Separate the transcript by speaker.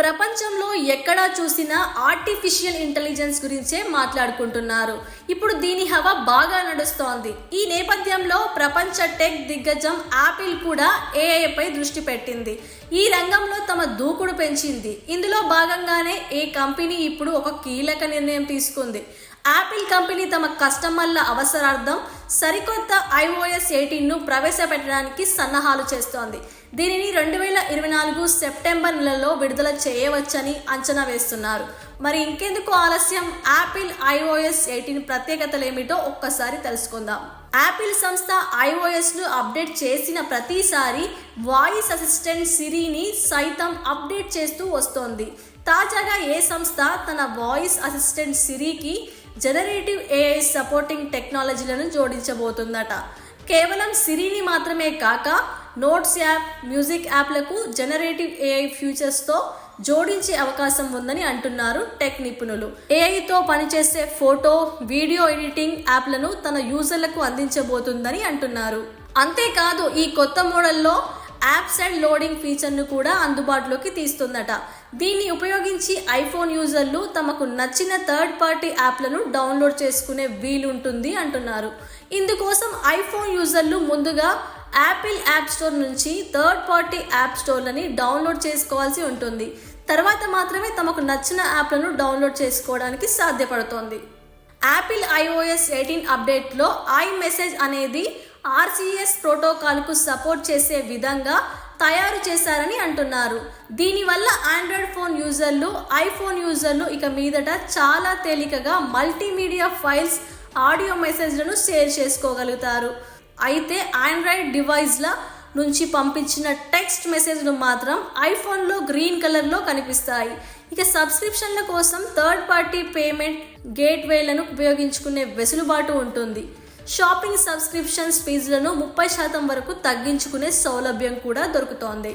Speaker 1: ప్రపంచంలో ఎక్కడా చూసినా ఆర్టిఫిషియల్ ఇంటెలిజెన్స్ గురించే మాట్లాడుకుంటున్నారు. ఇప్పుడు దీని హవా బాగా నడుస్తోంది. ఈ నేపథ్యంలో ప్రపంచ టెక్ దిగ్గజం యాపిల్ కూడా ఏఐపై పై దృష్టి పెట్టింది. ఈ రంగంలో తమ దూకుడు పెంచింది. ఇందులో భాగంగానే ఏ కంపెనీ ఇప్పుడు ఒక కీలక నిర్ణయం తీసుకుంది. యాపిల్ కంపెనీ తమ కస్టమర్ల అవసరార్థం సరికొత్త ఐఓఎస్ ఎయిటీన్ను ప్రవేశపెట్టడానికి సన్నాహాలు చేస్తోంది. దీనిని రెండు వేల ఇరవై నాలుగు సెప్టెంబర్ నెలలో విడుదల చేయవచ్చని అంచనా వేస్తున్నారు. మరి ఇంకెందుకు ఆలస్యం? యాపిల్ ఐఓఎస్ ఎయిటీన్ ప్రత్యేకతలు ఏమిటో ఒక్కసారి తెలుసుకుందాం. యాపిల్ సంస్థ ఐఓఎస్ను అప్డేట్ చేసిన ప్రతిసారి వాయిస్ అసిస్టెంట్ సిరిని సైతం అప్డేట్ చేస్తూ వస్తోంది. తాజాగా ఏ సంస్థ తన వాయిస్ అసిస్టెంట్ సిరికి జనరేటివ్ ఏఐ సపోర్టింగ్ టెక్నాలజీలను జోడించబోతుందట కేవలం సిరిని మాత్రమే కాక నోట్స్ యాప్ మ్యూజిక్ యాప్లకు జనరేటివ్ ఏఐ ఫ్యూచర్స్తో జోడించే అవకాశం ఉందని అంటున్నారు టెక్ నిపుణులు. ఏఐతో పనిచేసే ఫోటో వీడియో ఎడిటింగ్ యాప్లను తన యూజర్లకు అందించబోతుందని అంటున్నారు. అంతేకాదు ఈ కొత్త మోడల్లో యాప్స్ అండ్ లోడింగ్ ఫీచర్ను కూడా అందుబాటులోకి తీస్తుందట. దీన్ని ఉపయోగించి ఐఫోన్ యూజర్లు తమకు నచ్చిన థర్డ్ పార్టీ యాప్లను డౌన్లోడ్ చేసుకునే వీలుంటుంది అంటున్నారు. ఇందుకోసం ఐఫోన్ యూజర్లు ముందుగా యాపిల్ యాప్ స్టోర్ నుంచి థర్డ్ పార్టీ యాప్ స్టోర్లని డౌన్లోడ్ చేసుకోవాల్సి ఉంటుంది. తర్వాత మాత్రమే తమకు నచ్చిన యాప్లను డౌన్లోడ్ చేసుకోవడానికి సాధ్యపడుతోంది. యాపిల్ ఐఓఎస్ ఎయిటీన్ అప్డేట్లో ఐ మెసేజ్ అనేది ఆర్సీఎస్ ప్రోటోకాల్కు సపోర్ట్ చేసే విధంగా తయారు చేశారని అంటున్నారు. దీనివల్ల ఆండ్రాయిడ్ ఫోన్ యూజర్లు ఐఫోన్ యూజర్లు ఇక మీదట చాలా తేలికగా మల్టీమీడియా ఫైల్స్ ఆడియో మెసేజ్లను షేర్ చేసుకోగలుగుతారు. అయితే ఆండ్రాయిడ్ డివైస్ల నుంచి పంపించిన టెక్స్ట్ మెసేజ్లు మాత్రం ఐఫోన్లో గ్రీన్ కలర్లో కనిపిస్తాయి. ఇక సబ్స్క్రిప్షన్ల కోసం థర్డ్ పార్టీ పేమెంట్ గేట్వేలను ఉపయోగించుకునే వెసులుబాటు ఉంటుంది. షాపింగ్ సబ్స్క్రిప్షన్స్ ఫీజులను ముప్పై శాతం వరకు తగ్గించుకునే సౌలభ్యం కూడా దొరుకుతోంది.